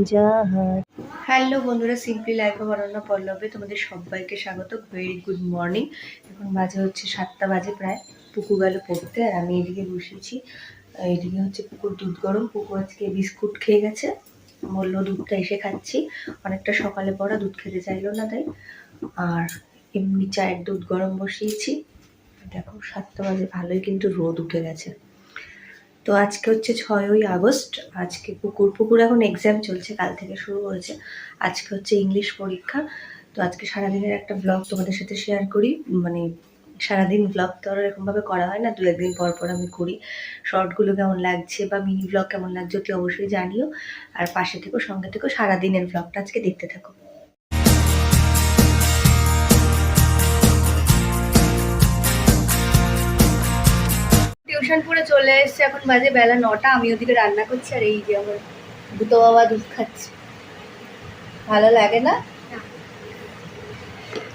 পড়ানো যাহা হ্যালো বন্ধুরা সিম্পলি লাইফ অফ অরণ্য পল্লবে তোমাদের সবাইকে স্বাগত। ভেরি গুড মর্নিং এখন বাজে হচ্ছে সাতটা বাজে, প্রায় পুকু গেল পড়তে, আর আমি এদিকে বসেছি। এদিকে হচ্ছে পুকুর দুধ গরম পুকু আজকে বিস্কুট খেয়ে গেছে। বলল, দুধটা এসে খাচ্ছি। অনেকটা সকালে পড়া, দুধ খেতে চাইলো না তাই। আর এমনি চায়ের দুধ গরম বসিয়েছি। দেখো, সাতটা বাজে, ভালোই কিন্তু রোদ উঠে গেছে। তো আজকে হচ্ছে ছয়ই আগস্ট, আজকে পুকুর পুকুর এখন এক্সাম চলছে, কাল থেকে শুরু হয়েছে। আজকে হচ্ছে ইংলিশ পরীক্ষা। তো আজকে সারাদিনের একটা ব্লগ তোমাদের সাথে শেয়ার করি। মানে সারাদিন ব্লগ তো আর এরকমভাবে করা হয় না, দু একদিন পর পর আমি করি। শর্টগুলো কেমন লাগছে বা মিনি ব্লগ কেমন লাগছে অতি অবশ্যই জানিও। আর পাশে থেকো, সঙ্গে থেকো, সারাদিনের ব্লগটা আজকে দেখতে থাকো। টিউশন পড়ে চলে এসছে এখন বাজে বেলা নটা আমি ওদিকে রান্না করছি আর এই যে আমার দুটো বাবা দুধ খাচ্ছে। ভালো লাগে না?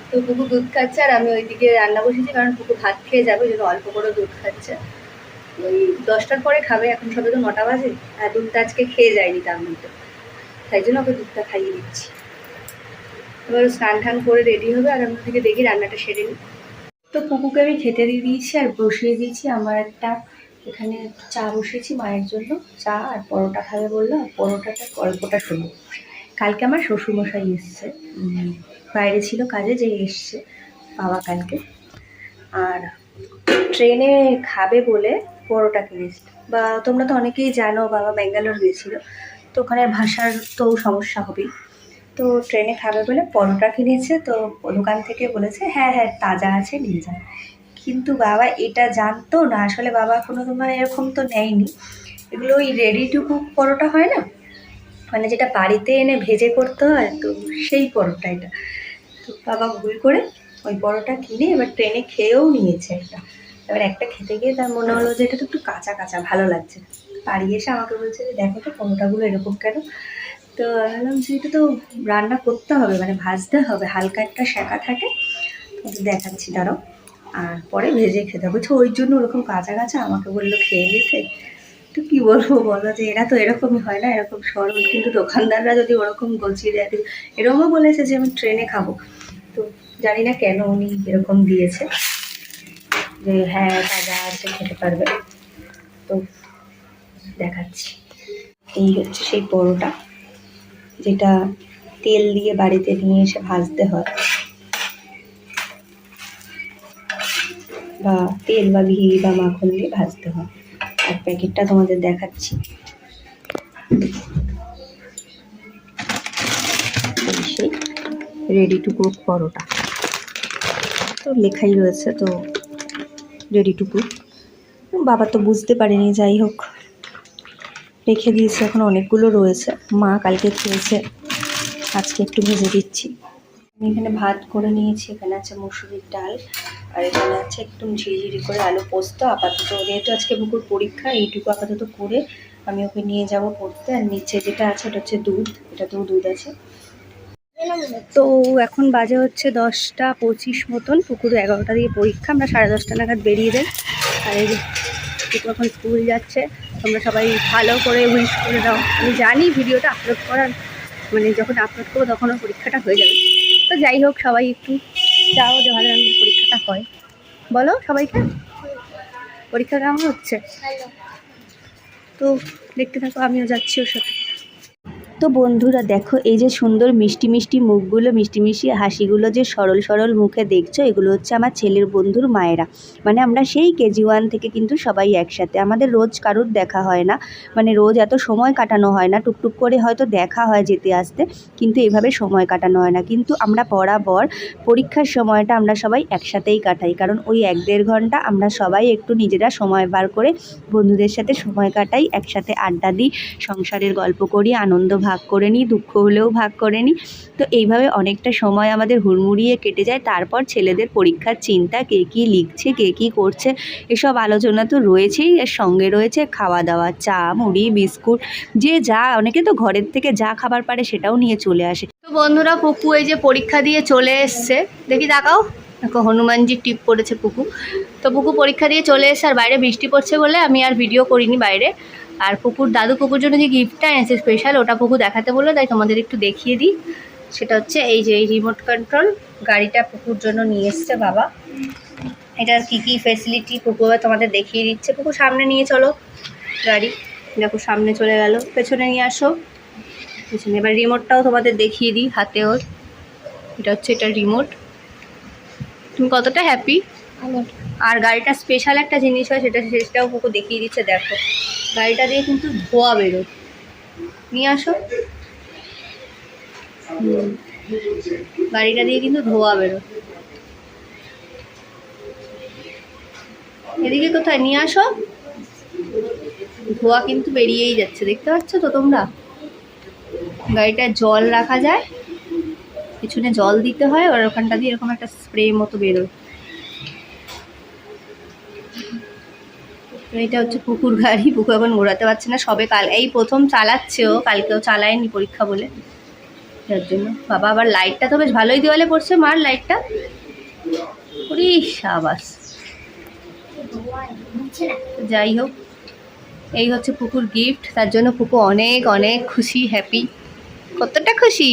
তো পুকু দুধ খাচ্ছে আর আমি ওইদিকে রান্না বসেছি কারণ পুকু ভাত খেয়ে যাবে ওই জন্য অল্প করে দুধ খাচ্ছে। ওই দশটার পরে খাবে এখন সবে তো নটা বাজে আর দুধটা আজকে খেয়ে যায়নি তার মধ্যে। তাই জন্য ওকে দুধটা খাইয়ে দিচ্ছি। এবার স্নান টান করে রেডি হবে আর আমি ওদিকে দেখি রান্নাটা সেরে নিই। তো পুকুকে আমি খেতে দিয়ে দিয়েছি আর বসিয়ে দিয়েছি আমার একটা। এখানে চা বসিয়েছি মায়ের জন্য, চা আর পরোটা খাবে বলল, আর পরোটাটা গল্পটা শুনো কালকে আমার শ্বশুরমশাই এসছে। বাইরে ছিল কাজে, যে এসছে বাবা কালকে। আর ট্রেনে খাবে বলে পরোটা কিনেছিল। বা তোমরা তো অনেকেই জানো, বাবা ব্যাঙ্গালোর গিয়েছিল। তো ওখানে ভাষার তো সমস্যা হবেই। তো ট্রেনে খাবে বলে পরোটা কিনেছে, তো দোকান থেকে বলেছে হ্যাঁ হ্যাঁ তাজা আছে, নিয়ে যান কিন্তু বাবা এটা জানতো না, আসলে বাবা কোনো তোমার এরকম তো নেয়নি। এগুলো ওই রেডি টু কুক পরোটা হয় না? মানে যেটা বাড়িতে এনে ভেজে করতে হয়, তো সেই পরোটা এটা। তো বাবা ভুল করে ওই পরোটা কিনে এবার ট্রেনে খেয়েও নিয়েছে একটা। এবার একটা খেতে গিয়ে তার মনে হলো যে এটা তো একটু কাঁচা কাঁচা, ভালো লাগছে। বাড়ি এসে আমাকে বলছে যে, দেখো তো, পরোটাগুলো এরকম কেন? তো আমি বললাম যে এটা তো রান্না করতে হবে মানে ভাজতে হবে, হালকা একটা সেকা থাকে দেখাচ্ছি, দাঁড়াও। আর পরে ভেজে খেতে হবে। ওই জন্য ওরকম কাঁচা কাঁচা? আমাকে বলল, খেয়ে নিতে তো কী বলব, বলো যে এরা তো এরকমই হয় না, এরকম সরল। কিন্তু দোকানদাররা যদি ওরকম গছিয়ে দেয় এরকমও বলেছে যে আমি ট্রেনে খাব। তো জানি না কেন উনি এরকম দিয়েছে, যে হ্যাঁ তাজা আছে, খেতে পারবে। তো দেখাচ্ছি। এই হচ্ছে সেই পরোটা। যেটা তেল দিয়ে বাড়িতে নিয়ে এসে ভাজতে হয়। বা তেল বা ঘি বা মাখন দিয়ে ভাজতে হয়। আর প্যাকেটটা তোমাদের দেখাচ্ছি। Ready to cook paratha. তো লেখাই রয়েছে তো রেডি টু কুক বাবা তো বুঝতে পারেনি, যাই হোক। রেখে দিয়েছি, এখন অনেকগুলো রয়েছে। মা কালকে খেয়েছে, আজকে একটু ভেজে দিচ্ছি। আমি এখানে ভাত করে নিয়েছি, এখানে আছে মুসুরির ডাল, আর এখানে আছে একটু ঝিরিঝিরি করে আলু পোস্ত। আপাতত যেহেতু আজকে বুকুর পরীক্ষা, এইটুকু আপাতত করে আমি ওকে নিয়ে যাব পড়তে। আর নিচে যেটা আছে ওটা হচ্ছে দুধ, এটাতেও দুধ আছে। তো এখন বাজে হচ্ছে দশটা পঁচিশ মতন, পুকুর এগারোটা দিয়ে পরীক্ষা। আমরা সাড়ে দশটা নাগাদ বেরিয়ে যাই। আর এই যে এখন স্কুল যাচ্ছে। তোমরা সবাই ভালো করে উইশ করে দাও। আমি জানি ভিডিওটা আপলোড করার মানে যখন আপলোড করব তখন পরীক্ষাটা হয়ে যাবে। তো যাই হোক, সবাই একটু যাও যে ভালো পরীক্ষাটা হয়। বলো সবাইকে? পরীক্ষা কেমন হচ্ছে? তো দেখতে থাকো, আমিও যাচ্ছি ওর সাথে। তো বন্ধুরা দেখো, এই যে সুন্দর মিষ্টি মিষ্টি মুখগুলো, মিষ্টি মিষ্টি হাসিগুলো যে সরল সরল মুখে দেখছ, এগুলো হচ্ছে আমার ছেলের বন্ধুর মায়েরা। মানে আমরা সেই কেজি ওয়ান থেকে কিন্তু সবাই একসাথে। আমাদের রোজ কারুর দেখা হয় না। মানে রোজ এত সময় কাটানো হয় না। টুকটুক করে হয়তো দেখা হয় যেতে আসতে, কিন্তু এভাবে সময় কাটানো হয় না। কিন্তু আমরা বরাবর পরীক্ষার সময়টা আমরা সবাই একসাথেই কাটাই। কারণ ওই এক দেড় ঘণ্টা আমরা সবাই একটু নিজেরা সময় বার করে বন্ধুদের সাথে সময় কাটাই, একসাথে আড্ডা দিই, সংসারের গল্প করি, আনন্দ ভাগ করে নিই দুঃখ হলেও ভাগ করে নিই তো এইভাবে অনেকটা সময় আমাদের হুড়মুড়িয়ে কেটে যায়। তারপর ছেলেদের পরীক্ষার চিন্তা, কে কী লিখছে, কে কী করছে, এসব আলোচনা তো রয়েছেই। এর সঙ্গে রয়েছে খাওয়া দাওয়া চা, মুড়ি, বিস্কুট, যে যা, অনেকে তো ঘরের থেকে যা খাবার পারে সেটাও নিয়ে চলে আসে। তো বন্ধুরা, পুকু এই যে পরীক্ষা দিয়ে চলে এসছে। দেখি তাকাও। দেখো হনুমানজির টিপ পড়েছে পুকু। তো পুকু পরীক্ষা দিয়ে চলে এসছে, আর বাইরে বৃষ্টি পড়ছে বলে আমি আর ভিডিও করিনি বাইরে। আর পুকুর দাদু পুকুর জন্য যে গিফটটা এনেছে স্পেশাল ওটা পুকু দেখাতে বলল তাই তোমাদের একটু দেখিয়ে দিই। সেটা হচ্ছে এই যে এই রিমোট কন্ট্রোল গাড়িটা পুকুর জন্য নিয়ে এসছে বাবা। এটার কী কী ফেসিলিটি পুকু তোমাদের দেখিয়ে দিচ্ছে। পুকু সামনে নিয়ে চলো গাড়ি। দেখো সামনে চলে গেল পেছনে নিয়ে আসো। পেছনে এবার রিমোটটাও তোমাদের দেখিয়ে দিই হাতে ওর। এটা হচ্ছে এটা রিমোট তুমি কতটা হ্যাপি আর গাড়িটা স্পেশাল একটা জিনিস হয় সেটা সেটাও পুকু দেখিয়ে দিচ্ছে দেখো। গাড়িটা দিয়ে কিন্তু ধোয়া বেরোয়। নিয়ে আসো। গাড়িটা দিয়ে কিন্তু ধোয়া বেরো এদিকে কোথায়? নিয়ে আসো। ধোয়া কিন্তু বেরিয়েই যাচ্ছে, দেখতে পাচ্ছ তো তোমরা? গাড়িটা জল রাখা যায়। পিছনে জল দিতে হয়, আর ওখানটা দিয়ে এরকম একটা স্প্রে মতো বেরোয়। এটা হচ্ছে পুকুর গাড়ি পুকুর এখন ঘোরাতে পারছে না। সবে কাল এই প্রথম চালাচ্ছে ও কালকেও চালায়নি পরীক্ষা বলে। যার জন্য বাবা আবার লাইটটা তো বেশ ভালোই দেওয়ালে পড়ছে মার লাইটটা ওরে সাবাস। যাই হোক এই হচ্ছে পুকুর গিফট তার জন্য পুকু অনেক অনেক খুশি হ্যাপি কতটা খুশি!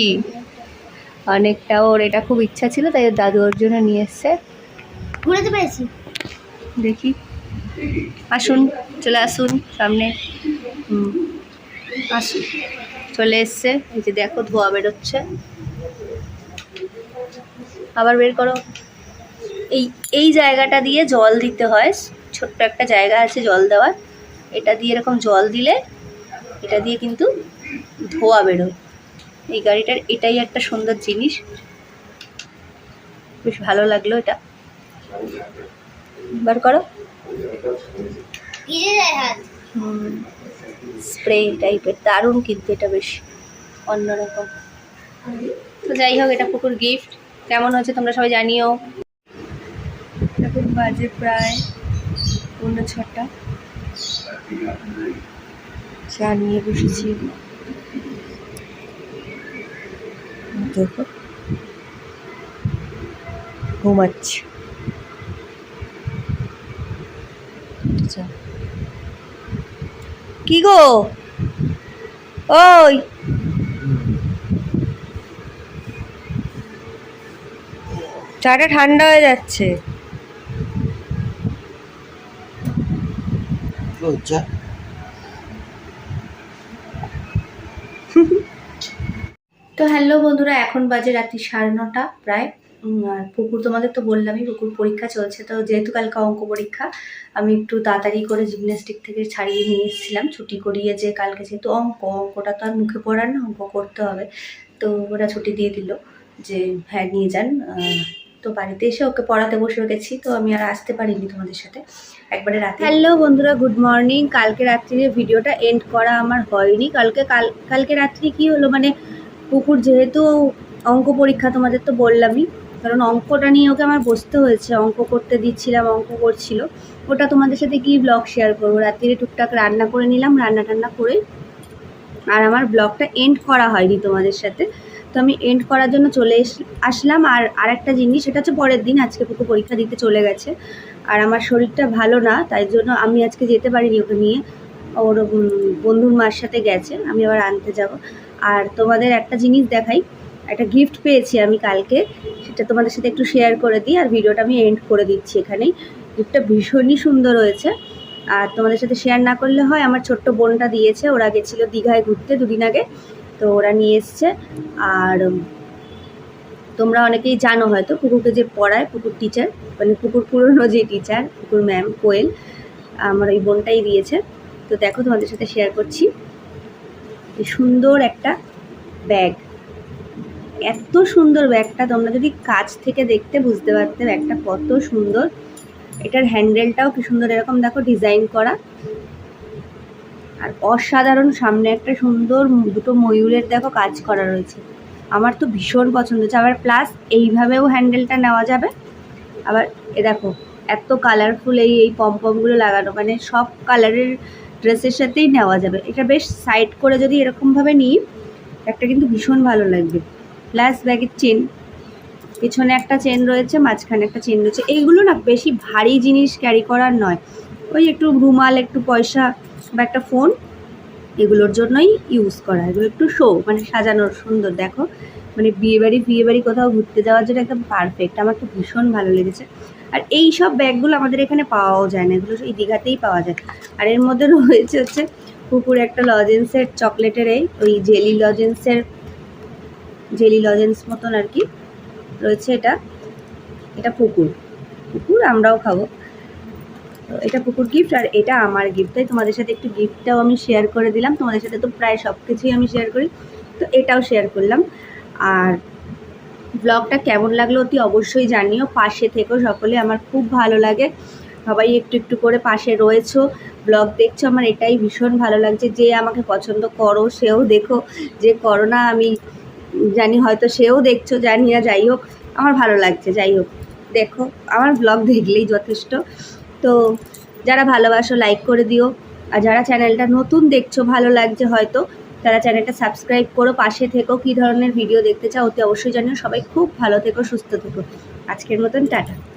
অনেকটা ওর এটা খুব ইচ্ছা ছিল তাই দাদু ওর জন্য নিয়ে এসছে। ঘুরাতে পেরেছি। দেখি। আসুন, চলে আসুন সামনে। আসুন। চলে এসছে। এই যে দেখো, ধোয়া বেরোচ্ছে। আবার বের করো। এই এই জায়গাটা দিয়ে জল দিতে হয়। ছোট্ট একটা জায়গা আছে জল দেওয়ার। এটা দিয়ে এরকম জল দিলে এটা দিয়ে কিন্তু ধোয়া বেরোয়। এই গাড়িটার এটাই একটা সুন্দর জিনিস। বেশ ভালো লাগল এটা। বার করো। স্প্রে টাইপের দারুণ কিন্তু এটা বেশ অন্যরকম। তো যাই হোক এটা পুকুর গিফট কেমন হচ্ছে তোমরা সবাই জানিও। এখন বাজে প্রায় পনেরো ছটা। চা নিয়ে বসেছি। দেখো। ঘুমাচ্ছি। কি গো? ওই। চাটা ঠান্ডা হয়ে যাচ্ছে। তো হ্যালো বন্ধুরা এখন বাজে রাত্রি সাড়ে নটা প্রায়। পুকুর তোমাদের তো বললামই, পুকুর পরীক্ষা চলছে। তো যেহেতু কালকে অঙ্ক পরীক্ষা, আমি একটু তাড়াতাড়ি করে জিমন্যাস্টিক থেকে ছাড়িয়ে নিয়ে এসেছিলাম। ছুটি করিয়ে যে কালকে যেহেতু অঙ্ক, অঙ্কটা তো আর মুখে পড়ার না, অঙ্ক করতে হবে। তো ওরা ছুটি দিয়ে দিল যে হ্যাঁ নিয়ে যান। তো বাড়িতে এসে ওকে পড়াতে বসে গেছি। তো আমি আর আসতে পারিনি তোমাদের সাথে। একবারে রাতে হ্যালো বন্ধুরা গুড মর্নিং কালকে রাত্রিরে ভিডিওটা এন্ড করা আমার হয়নি। কালকে কাল কালকে রাত্রি কি হলো? মানে পুকুর যেহেতু অঙ্ক পরীক্ষা তোমাদের তো বললামই, কারণ অঙ্কটা নিয়ে ওকে আমার বসতে হয়েছে, অঙ্ক করতে দিচ্ছিলাম, অঙ্ক করছিল। ওটা তোমাদের সাথে কি ব্লগ শেয়ার করব। রাত্রিরে টুকটাক রান্না করে নিলাম, রান্না টান্না করে। আর আমার ব্লগটা এন্ড করা হয়নি তোমাদের সাথে। তো আমি এন্ড করার জন্য চলে আসলাম। আর আরেকটা জিনিস, সেটা হচ্ছে পরের দিন, আজকে পুকু পরীক্ষা দিতে চলে গেছে। আর আমার শরীরটা ভালো না, তাই জন্য আমি আজকে যেতে পারিনি ওকে নিয়ে। ওর বন্ধুর মার সাথে গেছে, আমি আবার আনতে যাব। আর তোমাদের একটা জিনিস দেখাই। একটা গিফট পেয়েছি আমি কালকে, সেটা তোমাদের সাথে একটু শেয়ার করে দিই আর ভিডিওটা আমি এন্ড করে দিচ্ছি এখানেই। গিফটটা ভীষণই সুন্দর হয়েছে। আর তোমাদের সাথে শেয়ার না করলে হয়, আমার ছোট্ট বোনটা দিয়েছে, ওরা গেছিল দীঘায় ঘুরতে দুদিন আগে, তো ওরা নিয়ে এসছে। আর তোমরা অনেকেই জানো হয়তো পুকুরকে যে পড়ায়, পুকুর টিচার মানে পুকুর পুরনো যে টিচার পুকুর ম্যাম কোয়েল, আমার ওই বোনটাই দিয়েছে। তো দেখো তোমাদের সাথে শেয়ার করছি। সুন্দর একটা ব্যাগ এত সুন্দর ব্যাগটা তোমরা যদি কাছ থেকে দেখতে বুঝতে পারতে ব্যাগটা কত সুন্দর। এটার হ্যান্ডেলটাও কি সুন্দর এরকম দেখো ডিজাইন করা। আর অসাধারণ সামনে একটা সুন্দর দুটো ময়ূরের দেখো কাজ করা রয়েছে। আমার তো ভীষণ পছন্দ হচ্ছে আবার প্লাস এইভাবেও হ্যান্ডেলটা নেওয়া যাবে। আবার এ দেখো, এত কালারফুল এই এই পমপমগুলো লাগানো। মানে সব কালারের ড্রেসের সাথেই নেওয়া যাবে। এটা বেশ সাইড করে যদি এরকমভাবে নিই একটা কিন্তু ভীষণ ভালো লাগবে। প্লাস ব্যাগের চেন পেছনে একটা চেন রয়েছে, মাঝখানে একটা চেন রয়েছে। এইগুলো না বেশি ভারী জিনিস ক্যারি করার নয়। ওই একটু রুমাল, একটু পয়সা বা একটা ফোন এগুলোর জন্যই ইউজ করা। এগুলো একটু শো মানে সাজানোর সুন্দর, দেখো। মানে বিয়েবাড়ি বিয়েবাড়ি কোথাও ঘুরতে যাওয়ার জন্য একদম পারফেক্ট আমার তো ভীষণ ভালো লেগেছে। আর এই সব ব্যাগগুলো আমাদের এখানে পাওয়াও যায় না। এগুলো এই দীঘাতেই পাওয়া যায়। আর এর মধ্যে রয়েছে হচ্ছে পুকুর একটা লজেন্সের চকলেটের এই, ওই জেলি লজেন্সের জেলি লজেন্স মতন আর কি রয়েছে এটা। এটা পুকুর। পুকুর আমরাও খাব। তো এটা পুকুর গিফট আর এটা আমার গিফট তাই তোমাদের সাথে একটু গিফটটাও আমি শেয়ার করে দিলাম। তোমাদের সাথে তো প্রায় সব কিছুই আমি শেয়ার করি। তো এটাও শেয়ার করলাম। আর ব্লগটা কেমন লাগল অতি অবশ্যই জানিও। পাশে থেকো সকলে আমার খুব ভালো লাগে। সবাই একটু একটু করে পাশে রয়েছো। ব্লগ দেখছ, আমার এটাই ভীষণ ভালো লাগছে। যে আমাকে পছন্দ করো, সেও দেখো। যে করো না আমি জানি, হয়তো সেও দেখছ, জানি না, যাই হোক, আমার ভালো লাগছে, যাই হোক। দেখো, আমার ব্লগ দেখলেই যথেষ্ট। তো যারা ভালোবাসো লাইক করে দিও। আর যারা চ্যানেলটা নতুন দেখছ, ভালো লাগছে হয়তো, তারা চ্যানেলটা সাবস্ক্রাইব করো, পাশে থেকো। কী ধরনের ভিডিও দেখতে চাও, অতি অবশ্যই জানিও। সবাই খুব ভালো থেকো, সুস্থ থেকো। আজকের মতন, টাটা।